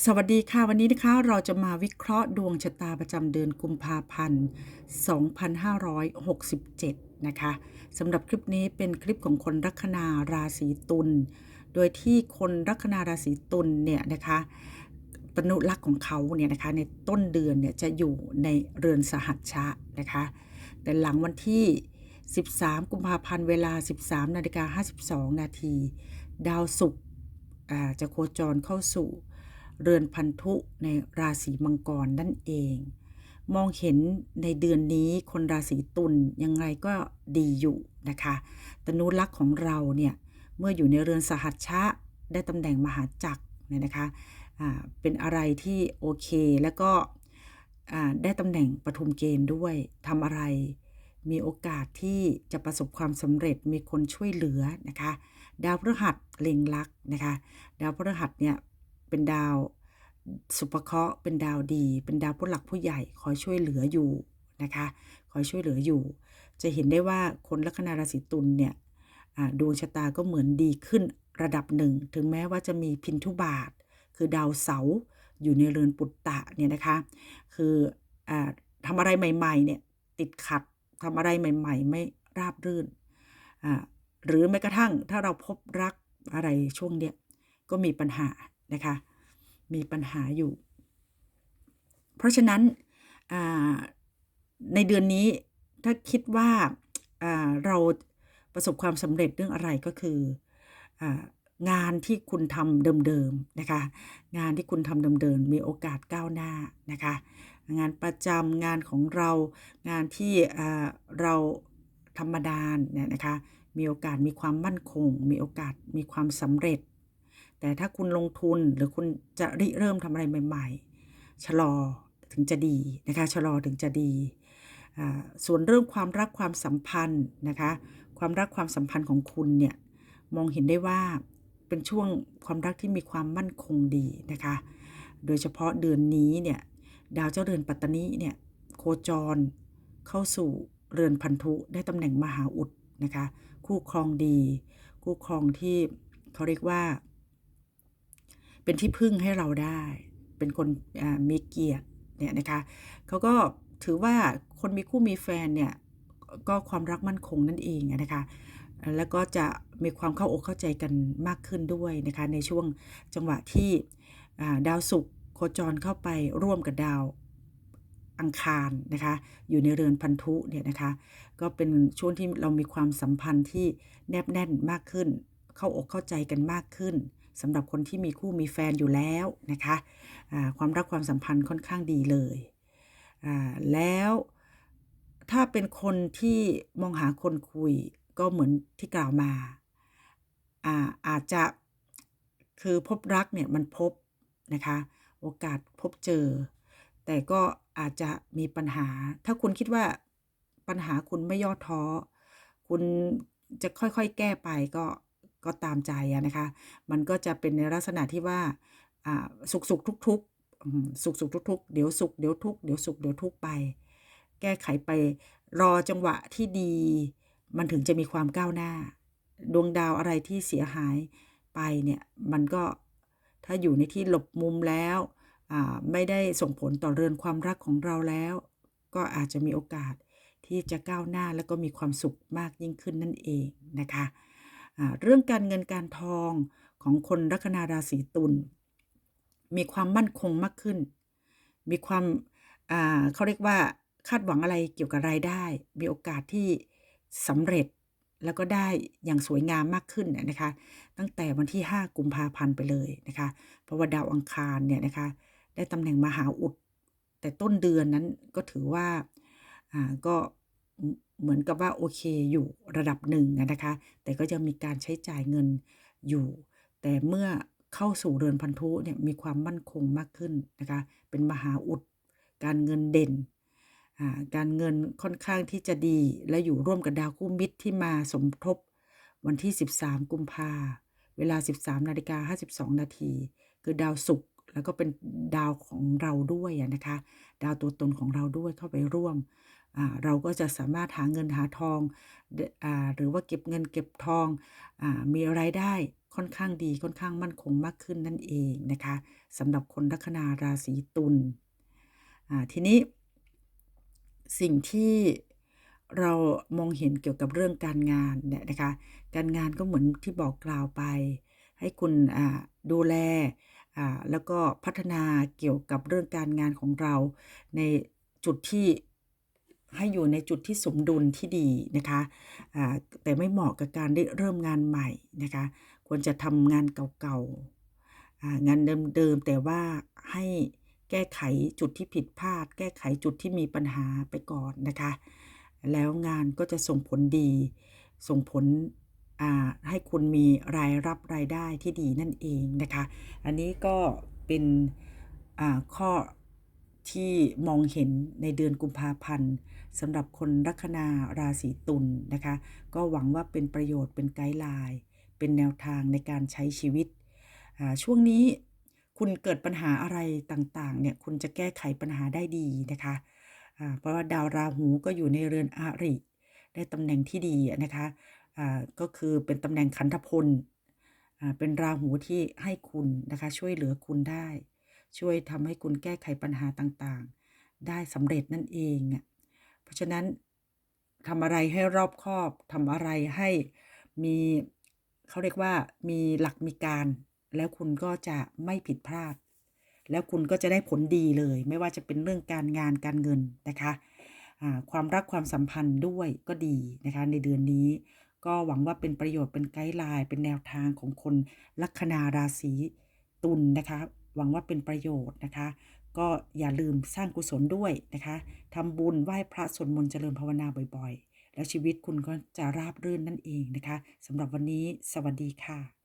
สวัสดีค่ะ วันนี้นะคะเราจะมาวิเคราะห์ดวงชะตาประจำเดือนกุมภาพันธ์ 2567 นะคะสำหรับคลิปนี้เป็นคลิปของคนลัคนาราศีตุล โดยที่คนลัคนาราศีตุลเนี่ยนะคะตนุลักษ์ของเขาเนี่ยนะคะในต้นเดือนเนี่ยจะอยู่ในเรือนสหัชชะนะคะ แต่หลังวันที่ 13 กุมภาพันธ์เวลา 13นาฬิกา52 นาที ดาวศุกร์จะโคจรเข้าสู่ เรือนพันธุในราศีมังกรนั่นเอง มองเห็นในเดือนนี้คนราศีตุลยังไงก็ดีอยู่นะคะตนุลักษ์ของเราเนี่ยเมื่ออยู่ในเรือนสหัชชะได้ตำแหน่งมหาจักรเนี่ยนะคะเป็นอะไรที่โอเคแล้วก็ได้ตำแหน่งปฐุมเกณฑ์ด้วยทำอะไรมีโอกาสที่จะประสบความสำเร็จมีคนช่วยเหลือนะคะ ดาวพฤหัสเล็งลักษ์นะคะ ดาวพฤหัสเนี่ย เป็นดาว สุภเคราะห์เป็นดาวดี เป็นดาวผู้หลักผู้ใหญ่คอยช่วยเหลืออยู่นะคะคอยช่วยเหลืออยู่ จะเห็นได้ว่าคนลัคนาราศีตุลเนี่ยดวงชะตาก็เหมือนดีขึ้นระดับหนึ่ง ถึงแม้ว่าจะมีพินทุบาท คือดาวเสาอยู่ในเรือนปุตตะเนี่ยนะคะ คืออทำอะไรใหม่ๆเนี่ยติดขัดทำอะไรใหม่ ๆ ไม่ราบรื่น หรือแม้กระทั่งถ้าเราพบรักอะไรช่วงเนี้ยก็มีปัญหา นะคะ มีปัญหาอยู่ เพราะฉะนั้นในเดือนนี้ถ้าคิดว่าเราประสบความสำเร็จเรื่องอะไรก็คือองานที่คุณทำเดิมๆนะคะ งานที่คุณทำเดิมๆมีโอกาสก้าวหน้านะคะ งานประจำงานของเรา งานที่เราธรรมดาเนี่ยนะคะ มีโอกาสมีความมั่นคง มีโอกาสมีความสำเร็จ แต่ถ้าคุณลงทุนหรือคุณจะริเริ่มทำอะไรใหม่ ๆ ชะลอถึงจะดีนะคะชะลอถึงจะดี ส่วนเรื่องความรักความสัมพันธ์นะคะ ความรักความสัมพันธ์ของคุณเนี่ยมองเห็นได้ว่าเป็นช่วงความรักที่มีความมั่นคงดีนะคะ โดยเฉพาะเดือนนี้เนี่ยดาวเจ้าเรือนปัตตานีเนี่ยโคจรเข้าสู่เรือนพันธุได้ตำแหน่งมหาอุดนะคะ คู่ครองดี คู่ครองที่เขาเรียกว่า เป็นที่พึ่งให้เราได้ เป็นคนมีเกียรติเนี่ยนะคะเขาก็ถือว่าคนมีคู่มีแฟนเนี่ยก็ความรักมั่นคงนั่นเองนะคะแล้วก็จะมีความเข้าอกเข้าใจกันมากขึ้นด้วยนะคะในช่วงจังหวะที่ดาวศุกร์โคจรเข้าไปร่วมกับดาวอังคารนะคะอยู่ในเรือนพันธุเนี่ยนะคะก็เป็นช่วงที่เรามีความสัมพันธ์ที่แนบแน่นมากขึ้น เข้าอกเข้าใจกันมากขึ้น สำหรับคนที่มีคู่มีแฟนอยู่แล้วนะคะความรักความสัมพันธ์ค่อนข้างดีเลยแล้วถ้าเป็นคนที่มองหาคนคุยก็เหมือนที่กล่าวมาอาอาจจะคือพบรักเนี่ยมันพบนะคะโอกาสพบเจอ แต่ก็อาจจะมีปัญหา ถ้าคุณคิดว่าปัญหาคุณไม่ย่อท้อ คุณจะค่อยๆ แก้ไปก็ ก็ตามใจอะนะคะ มันก็จะเป็นในลักษณะที่ว่าสุขสุขทุกทุกสุขสุขทุกทุกเดี๋ยวสุขเดี๋ยวทุกเดี๋ยวสุขเดี๋ยวทุกไป แก้ไขไปรอจังหวะที่ดี มันถึงจะมีความก้าวหน้า ดวงดาวอะไรที่เสียหายไปเนี่ยมันก็ถ้าอยู่ในที่หลบมุมแล้วไม่ได้ส่งผลต่อเรือนความรักของเราแล้ว ก็อาจจะมีโอกาสที่จะก้าวหน้าแล้วก็มีความสุขมากยิ่งขึ้นนั่นเองนะคะ เรื่องการเงินการทองของคนลัคนาราศีตุลมีความมั่นคงมากขึ้น มีความเขาเรียกว่าคาดหวังอะไรเกี่ยวกับรายได้ มีโอกาสที่สำเร็จแล้วก็ได้อย่างสวยงามมากขึ้นนะนะคะ ตั้งแต่วันที่ 5 กุมภาพันธ์ไปเลยนะคะ เพราะว่าดาวอังคารเนี่ยนะคะ ได้ตำแหน่งมหาอุด แต่ต้นเดือนนั้นก็ถือว่า อ่า ก็ เหมือนกับว่าโอเคอยู่ระดับหนึ่งนะคะ แต่ก็ยังมีการใช้จ่ายเงินอยู่ แต่เมื่อเข้าสู่เรือนพันธุเนี่ยมีความมั่นคงมากขึ้นนะคะ เป็นมหาอุด การเงินเด่นอ่าการเงินค่อนข้างที่จะดีและอยู่ร่วมกับดาวคู่มิตรที่มาสมทบวันที่ 13 กุมภาเวลา 13นาฬิกา52 นาที คือดาวศุกร์แล้วก็เป็นดาวของเราด้วยนะคะ ดาวตัวตนของเราด้วยเข้าไปร่วม เราก็จะสามารถหาเงินหาทองอหรือว่าเก็บเงินเก็บทองอมีรายได้ค่อนข้างดีค่อนข้างมั่นคงมากขึ้นนั่นเองนะคะสำหรับคนลัคนาราศีตุลทีนี้ สิ่งที่เรามองเห็นเกี่ยวกับเรื่องการงานเนี่ยนะคะ การงานก็เหมือนที่บอกกล่าวไป ให้คุณดูแลแล้วก็พัฒนาเกี่ยวกับเรื่องการงานของเราในจุดที่ ให้อยู่ในจุดที่สมดุลที่ดีนะคะแต่ไม่เหมาะกับการได้เริ่มงานใหม่นะคะควรจะทำงานเก่าๆงานเดิมๆแต่ว่าให้แก้ไขจุดที่ผิดพลาด แก้ไขจุดที่มีปัญหาไปก่อนนะคะ แล้วงานก็จะส่งผลดี ส่งผลให้คุณมีรายรับรายได้ที่ดีนั่นเองนะคะ อันนี้ก็เป็นข้อ ที่มองเห็นในเดือนกุมภาพันธ์สำหรับคนลัคนาราศีตุลนะคะ ก็หวังว่าเป็นประโยชน์เป็นไกด์ไลน์ เป็นแนวทางในการใช้ชีวิต ช่วงนี้คุณเกิดปัญหาอะไรต่างๆเนี่ยคุณจะแก้ไขปัญหาได้ดีนะคะเพราะว่าดาวราหูก็อยู่ในเรือนอาริ ได้ตำแหน่งที่ดีนะคะก็คือเป็นตำแหน่งขันธพลเป็นราหูที่ให้คุณนะคะช่วยเหลือคุณได้ ช่วยทำให้คุณแก้ไขปัญหาต่างๆ ได้สำเร็จนั่นเองอะเพราะฉะนั้นทำอะไรให้รอบคอบทำอะไรให้มีเขาเรียกว่ามีหลักมีการ แล้วคุณก็จะไม่ผิดพลาด แล้วคุณก็จะได้ผลดีเลย ไม่ว่าจะเป็นเรื่องการงานการเงินนะคะความรักความสัมพันธ์ด้วยก็ดีนะคะในเดือนนี้ ก็หวังว่าเป็นประโยชน์เป็นไกด์ไลน์เป็นแนวทางของคนลัคนาราศีตุลนะคะ หวังว่าเป็นประโยชน์นะคะ ก็อย่าลืมสร้างกุศลด้วยนะคะทำบุญไหว้พระสวดมนต์เจริญภาวนาบ่อยๆ แล้วชีวิตคุณก็จะราบรื่นนั่นเองนะคะสำหรับวันนี้สวัสดีค่ะ